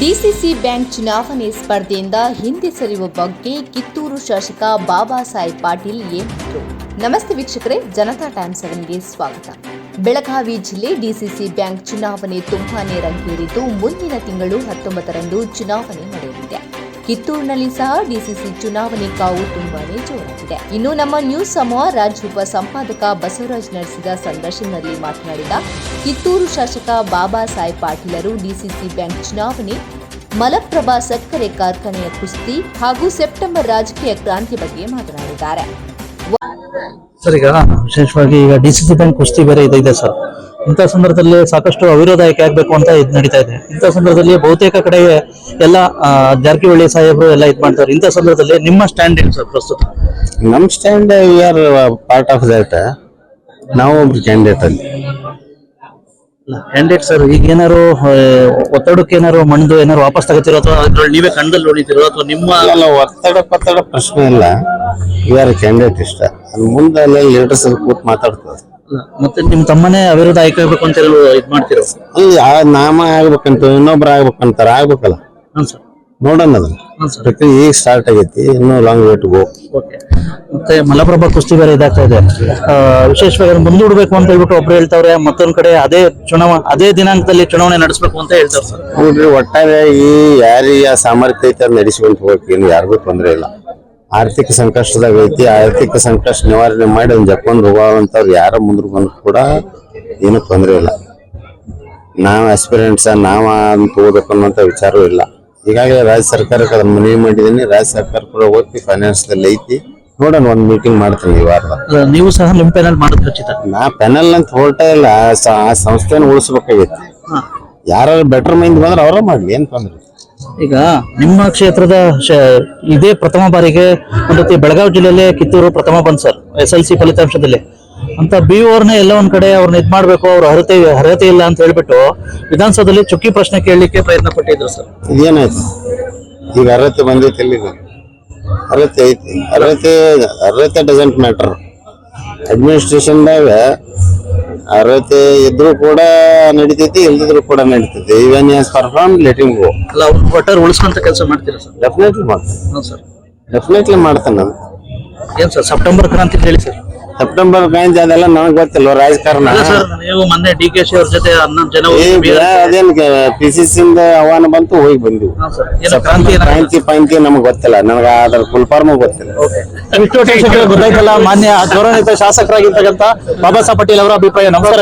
DCC bank ಚುನಾವಣೆ ಸ್ಪರ್ಧೆಯಿಂದ ಹಿಂದೆ ಸರಿಯುವ ಬಗ್ಗೆ ಕಿತ್ತೂರು ಶಾಸಕ ಬಾಬಾ ಸಾಹೇಬ್ ಪಾಟೀಲ್ ಏನಿದ್ರು. ನಮಸ್ತೆ ವೀಕ್ಷಕರೇ, ಜನತಾ ಟೈಮ್ ಸೆವೆನ್ಗೆ ಸ್ವಾಗತ. ಬೆಳಗಾವಿ ಜಿಲ್ಲೆ ಡಿಸಿಸಿ ಬ್ಯಾಂಕ್ ಚುನಾವಣೆ ತುಂಬಾನೇ ರಂಗೇರಿದ್ದು, ಮುಂದಿನ ತಿಂಗಳು ಹತ್ತೊಂಬತ್ತರಂದು ಚುನಾವಣೆ ಕಿತ್ತೂರಿನಲ್ಲಿ ಸಹ ಡಿಸಿಸಿ ಚುನಾವಣೆ ಕಾವು ತುಂಬಾನೇ ಜೋರಾಗಿದೆ. ಇನ್ನು ನಮ್ಮ ನ್ಯೂಸ್ ಸಮೂಹ ರಾಜ್ಯ ಉಪ ಸಂಪಾದಕ ಬಸವರಾಜ್ ನಡೆಸಿದ ಸಂದರ್ಶನದಲ್ಲಿ ಮಾತನಾಡಿದ ಕಿತ್ತೂರು ಶಾಸಕ ಬಾಬಾ ಸಾಹೇಬ್ ಪಾಟೀಲರು ಡಿಸಿಸಿ ಬ್ಯಾಂಕ್ ಚುನಾವಣೆ, ಮಲಪ್ರಭಾ ಸಕ್ಕರೆ ಕಾರ್ಖಾನೆಯ ಕುಸ್ತಿ ಹಾಗೂ ಸೆಪ್ಟೆಂಬರ್ ರಾಜಕೀಯ ಕ್ರಾಂತಿ ಬಗ್ಗೆ ಮಾತನಾಡಿದ್ದಾರೆ. ಸರ್, ಈಗ ವಿಶೇಷವಾಗಿ ಈಗ ಡಿ ಸಿ ಸಿ ಬ್ಯಾಂಕ್ ಕುಸ್ತಿ ಬೇರೆ ಇದೆ ಸರ್. ಇಂಥ ಸಂದರ್ಭದಲ್ಲಿ ಸಾಕಷ್ಟು ಅವಿರೋಧ ಆಯ್ಕೆ ಆಗ್ಬೇಕು ಅಂತ ಇದು ನಡೀತಾ ಇದೆ. ಇಂಥ ಸಂದರ್ಭದಲ್ಲಿ ಬಹುತೇಕ ಕಡೆ ಎಲ್ಲ ಜಾರಕಿಹೊಳಿ ಸಾಹೇಬರು ಎಲ್ಲ ಇದು ಮಾಡ್ತಾರೆ. ಇಂಥ ಸಂದರ್ಭದಲ್ಲಿ ನಿಮ್ಮ ಸ್ಟ್ಯಾಂಡ್ ಏನು ಸರ್ ಪ್ರಸ್ತುತ? ನಮ್ಮ stand we are part of that ನಾವು ಒಬ್ರು ಕ್ಯಾಂಡಿಡೇಟ್ ಅಲ್ಲಿ. ಕ್ಯಾಂಡಿಡೇಟ್ ಸರ್ ಈಗ ಏನಾರು ಒತ್ತಡಕ್ಕೆ ಏನಾರು ಮಣ್ಣು ಏನಾರು ವಾಪಸ್ ತಗೋತಿರೋ ಅಥವಾ ಅದ್ರಲ್ಲಿ ನೀವೇ ಕಣ್ಣಲ್ಲಿ ನೋಡಿತಿರೋ ಅಥವಾ ನಿಮ್ಮ ಅಲ್ಲ ಒತ್ತಡ ಪತ್ತಡ ಪ್ರಶ್ನೆ ಇಲ್ಲ. ವಿ ಆರ್ ಕ್ಯಾಂಡಿಡೇಟ್ ಇಷ್ಟ. ಮುಂದೆ ಅಲ್ಲಿ ಲೀಡರ್ಸ್ ಕೂತ್ ಮಾತಾಡ್ತದೆ ಮತ್ತೆ ನಿಮ್ ತಮ್ಮನೇ ಅವಿರೋಧ ಆಯ್ಕೆ ಆಗ್ಬೇಕು ಅಂತ ಹೇಳಿ ಇದು ಮಾಡ್ತಿರೋ? ಅಲ್ಲಿ ಆ ನಾಮ ಆಗ್ಬೇಕಂತ ಇನ್ನೊಬ್ರು ಆಗ್ಬೇಕಂತಾರ ಆಗ್ಬೇಕಲ್ಲ? ಹಾಂ ಸರ್. ನೋಡೋಣ ಅದನ್ನ. ಹಾಂ ಸರ್. ಪ್ರಕ್ರಿಯೆ ಈಗ ಸ್ಟಾರ್ಟ್ ಆಗೈತಿ ಇನ್ನು long wait to go okay. ಮತ್ತೆ ಮಲಪ್ರಭಾ ಕುಸ್ತಿ ಬೇರೆ ಇದಾಗ್ತಾ ಇದೆ. ಆ, ವಿಶೇಷವಾಗಿ ಅದನ್ನ ಮುಂದೂಡ್ಬೇಕು ಅಂತ ಹೇಳ್ಬಿಟ್ಟು ಒಬ್ರು ಹೇಳ್ತಾವ್ರೆ ಮತ್ತೊಂದ್ ಕಡೆ ಅದೇ ಚುನಾವಣೆ ಅದೇ ದಿನಾಂಕದಲ್ಲಿ ಚುನಾವಣೆ ನಡೆಸಬೇಕು ಅಂತ ಹೇಳ್ತಾರೆ ಸರ್. ನೋಡ್ರಿ ಒಟ್ಟಾರೆ ಈ ಯಾರಿಗೆ ಸಾಮರ್ಥ್ಯ ಐತೆ ಅದ್ ನಡೆಸ್ಕೊಂತ ಹೋಗಕ್ಕೆ ಏನು ಯಾರಿಗೂ ತೊಂದರೆ ಇಲ್ಲ. ಆರ್ಥಿಕ ಸಂಕಷ್ಟದಾಗ ಐತಿ ಆರ್ಥಿಕ ಸಂಕಷ್ಟ ನಿವಾರಣೆ ಮಾಡಿ ಅದನ್ನ ಜಪ್ಕೊಂಡು ಹೋಗುವಂಥವ್ರು ಯಾರ ಮುಂದ್ರ ಬಂದ್ರು ಕೂಡ ಏನು ತೊಂದರೆ ಇಲ್ಲ. ನಾವು ಎಕ್ಸ್ಪೀರಿಯನ್ಸ ನಾವ ಅಂತ ಓದಬೇಕು ಅನ್ನೋಂಥ ವಿಚಾರವೂ ಇಲ್ಲ. ಈಗಾಗಲೇ ರಾಜ್ಯ ಸರ್ಕಾರಕ್ಕೆ ಅದನ್ನ ಮನವಿ ಮಾಡಿದ್ದೀನಿ. ರಾಜ್ಯ ಸರ್ಕಾರ ಕೂಡ ಓದ್ತಿ ಫೈನಾನ್ಸ್ದಲ್ಲಿ ಐತಿ. ನೋಡೋಣ ಒಂದು ಮೀಟಿಂಗ್ ಮಾಡ್ತೀನಿ ಈ ವಾರದ ನೀವು ಸಹ ನಿಮ್ಮ ಪ್ಯಾನಲ್ ಮಾಡೋದು ಖಚಿತ. ನಾ ಪ್ಯಾನಲ್ ಅಂತ ಹೊರಟ ಇಲ್ಲ. ಆ ಸಂಸ್ಥೆನ ಉಳಿಸ್ಬೇಕಾಗಿತ್ತು. ಯಾರು ಬೆಟರ್ ಮೈಂಡ್ ಬಂದ್ರೆ ಅವರೇ ಮಾಡ್ಲಿ ಏನು ತೊಂದ್ರೆ. ಈಗ ನಿಮ್ಮ ಕ್ಷೇತ್ರದ ಇದೇ ಪ್ರಥಮ ಬಾರಿಗೆ ಒಂದು ಬೆಳಗಾವಿ ಜಿಲ್ಲೆಯಲ್ಲೇ ಕಿತ್ತೂರು ಪ್ರಥಮ ಬಂದ್ ಸರ್, ಎಸ್ ಎಲ್ ಸಿ ಫಲಿತಾಂಶದಲ್ಲಿ. ಅಂತ ಬಿ ಓರ್ನ ಎಲ್ಲ ಒಂದ್ ಕಡೆ ಅವ್ರನ್ನ ಇದ್ ಮಾಡ್ಬೇಕು, ಅವ್ರ ಅರ್ಹತೆ ಅರ್ಹತೆ ಇಲ್ಲ ಅಂತ ಹೇಳ್ಬಿಟ್ಟು ವಿಧಾನಸೌಧದಲ್ಲಿ ಚುಕ್ಕಿ ಪ್ರಶ್ನೆ ಕೇಳಲಿಕ್ಕೆ ಪ್ರಯತ್ನ ಪಟ್ಟಿದ್ರು ಸರ್. ಇದೇನಾಯ್ತು? ಈಗ ಅರ್ಹತೆ ಬಂದೈತೆ ಅರ್ಹತೆ ಐತಿ. ಅರ್ಹತೆ ಅರ್ಹತೆ ಡಸೆಂಟ್ ಮ್ಯಾಟರ್ ಅಡ್ಮಿನಿಸ್ಟ್ರೇಷನ್ದಾಗ ಅರ್ಹತೆ ಇದ್ರು ಕೂಡ ನಡಿತೈತಿ ಇಲ್ದಿದ್ರು ಕೂಡ ನಡೀತೈತಿ. Even as perform letting go ಅಲ್ಲ ಅವ್ರ ಒಟ್ಟಾರೆ ಉಳಿಸ್ಕೊಂತ ಕೆಲಸ ಮಾಡ್ತೀರಾ ಸರ್? ಡೆಫಿನೆಟ್ಲಿ ಮಾಡ್ತಾನೆ. ಹೌದು ಸರ್. ಡೆಫಿನೆಟ್ಲಿ ಮಾಡ್ತಾನೆ ನಾನು. ಏನ್ ಸರ್ ಸೆಪ್ಟೆಂಬರ್ ಕ್ರಾಂತಿ ಹೇಳಿ ಸರ್? ಸೆಪ್ಟೆಂಬರ್ ಬ್ಯಾಂಕ್ ಅದೆಲ್ಲ ನನಗ್ ಗೊತ್ತಿಲ್ಲ ರಾಜಕಾರಣ ಸರ್ ನೀವು ಮೊನ್ನೆ ಡಿ ಕೆ ಶಿ ಅವ್ರ ಜೊತೆ ಹನ್ನೊಂದು ಜನ ಹೋಗಿ ಬೀದರ್- ಅದೇನ್ ಪಿ ಸಿ ಸಿಂದ ಆಹ್ವಾನ ಬಂತು ಹೋಗಿ ಬಂದಿವಿ. ಹಾ ಸರ್ ಏನೋ ಕ್ರಾಂತಿ ಪಾಯಿಂತಿ ನಮ್ಗೆ ಗೊತ್ತಿಲ್ಲ ನನಗ ಅದ್ರ ಫುಲ್ ಫಾರ್ಮ್ ಗೊತ್ತಿಲ್ಲ. ಇಷ್ಟು ವರ್ಷಗಳ ಗೊತ್ತಾಯ್ತಲ್ಲ ಮಾನ್ಯ ಗೌರವಾನ್ವಿತ ಶಾಸಕರಾಗಿರ್ತಕ್ಕಂಥ ಬಾಬಾ ಸಾಹೇಬ್ ಪಟೇಲ್ ಅವರ ಅಭಿಪ್ರಾಯ. ನಮಸ್ಕಾರ.